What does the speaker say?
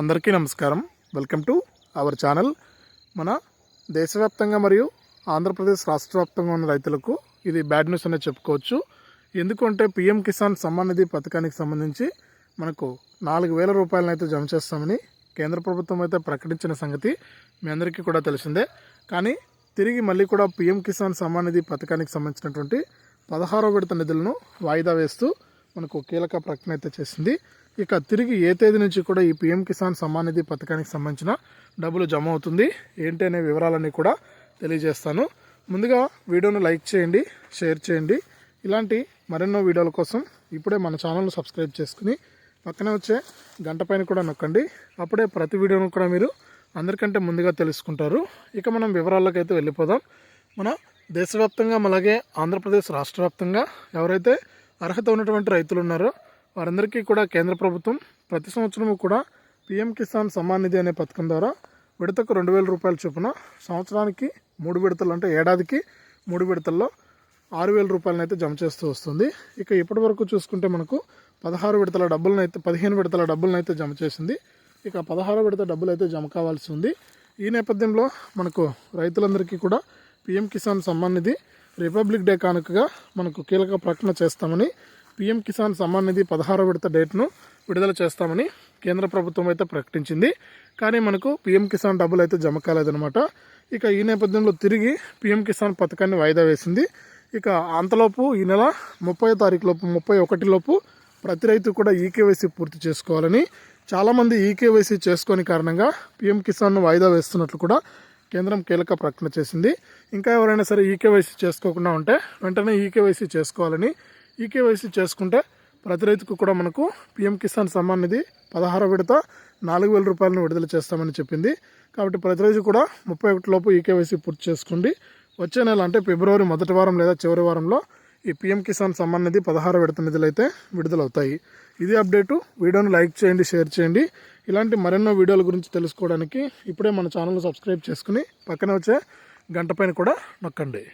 అందరికీ నమస్కారం. Welcome to our channel మన దేశవ్యాప్తంగా మరియు ఆంధ్రప్రదేశ్ రాష్ట్ర వ్యాప్తంగా ఉన్న రైతులకు ఇది బ్యాడ్ న్యూస్ అనే చెప్పుకోవచ్చు. ఎందుకంటే పిఎం కిసాన్ సమ్మాన్ నిధి పథకానికి సంబంధించి మనకు నాలుగు వేల రూపాయలను అయితే జమ చేస్తామని కేంద్ర ప్రభుత్వం అయితే ప్రకటించిన సంగతి మీ అందరికీ కూడా తెలిసిందే. కానీ తిరిగి మళ్ళీ కూడా పిఎం కిసాన్ సమ్మాన్ నిధి పథకానికి సంబంధించినటువంటి పదహారో విడత నిధులను వాయిదా వేస్తూ మనకు కీలక ప్రకటన అయితే చేసింది. ఇక తిరిగి ఏ తేదీ నుంచి కూడా ఈ పిఎం కిసాన్ సమ్మాన్ నిధి పథకానికి సంబంధించిన డబ్బులు జమ అవుతుంది. ఏంటి అనే వివరాలన్నీ కూడా తెలియజేస్తాను. ముందుగా వీడియోను లైక్ చేయండి షేర్ చేయండి. ఇలాంటి మరెన్నో వీడియోల కోసం ఇప్పుడే మన ఛానల్ను సబ్స్క్రైబ్ చేసుకుని పక్కనే వచ్చే గంట పైన కూడా నొక్కండి. అప్పుడే ప్రతి వీడియోను కూడా మీరు అందరికంటే ముందుగా తెలుసుకుంటారు. ఇక మనం వివరాల్లోకి అయితే వెళ్ళిపోదాం. మన దేశవ్యాప్తంగా అలాగే ఆంధ్రప్రదేశ్ రాష్ట్ర వ్యాప్తంగా ఎవరైతే అర్హత ఉన్నటువంటి రైతులు ఉన్నారో వారందరికీ కూడా కేంద్ర ప్రభుత్వం ప్రతి సంవత్సరము కూడా పిఎం కిసాన్ సమ్మాన్ నిధి అనే పథకం ద్వారా విడతకు రెండు వేల రూపాయల చొప్పున సంవత్సరానికి మూడు విడతలు అంటే ఏడాదికి మూడు విడతల్లో ఆరు వేల రూపాయలను అయితే జమ చేస్తూ వస్తుంది. ఇక ఇప్పటి వరకు చూసుకుంటే మనకు పదహారు విడతల డబ్బులను అయితే పదిహేను విడతల డబ్బులను అయితే జమ చేసింది. ఇక పదహారు విడత డబ్బులు అయితే జమ కావాల్సి ఉంది. ఈ నేపథ్యంలో మనకు రైతులందరికీ కూడా PM Kisan Samman Nidhi republic day కానుకగా మనకు కీలక ప్రకటన చేస్తామని పిఎం కిసాన్ సమ్మాన్ నిధి పదహారో విడత డేట్ను విడుదల చేస్తామని కేంద్ర ప్రభుత్వం అయితే ప్రకటించింది. కానీ మనకు పిఎం కిసాన్ డబ్బులు అయితే జమ కాలేదనమాట ఇక ఈ నేపథ్యంలో తిరిగి పిఎం కిసాన్ పథకాన్ని వాయిదా వేసింది. ఇక అంతలోపు ఈ నెల ముప్పై తారీఖు లోపు ముప్పై ఒకటి లోపు ప్రతి రైతు కూడా ఈకేవైసీ పూర్తి చేసుకోవాలని చాలామంది ఈకేవైసీ చేసుకోని కారణంగా పిఎం కిసాన్ను వాయిదా వేస్తున్నట్లు కూడా కేంద్రం కీలక ప్రకటన చేసింది. ఇంకా ఎవరైనా సరే ఈకేవైసీ చేసుకోకుండా ఉంటే వెంటనే ఈకేవైసీ చేసుకోవాలని ఈకేవైసీ చేసుకుంటే ప్రతి రైతుకు కూడా మనకు పిఎం కిసాన్ సమ్మాన్ నిధి పదహారో విడత నాలుగు వేల రూపాయలను విడుదల చేస్తామని చెప్పింది. కాబట్టి ప్రతి రోజు కూడా ముప్పై ఒకటి లోపు ఈకేవైసీ పూర్తి చేసుకోండి. వచ్చే నెల అంటే ఫిబ్రవరి మొదటి వారం లేదా చివరి వారంలో ఈ పిఎం కిసాన్ సమ్మాన్ నిధి పదహారు విడత నిధులు అయితే విడుదలవుతాయి. ఇది అప్డేటు. వీడియోను లైక్ చేయండి షేర్ చేయండి. ఇలాంటి మరెన్నో వీడియోల గురించి తెలుసుకోవడానికి ఇప్పుడే మన ఛానల్ సబ్స్క్రైబ్ చేసుకుని పక్కనే వచ్చే గంట పైన కూడా నొక్కండి.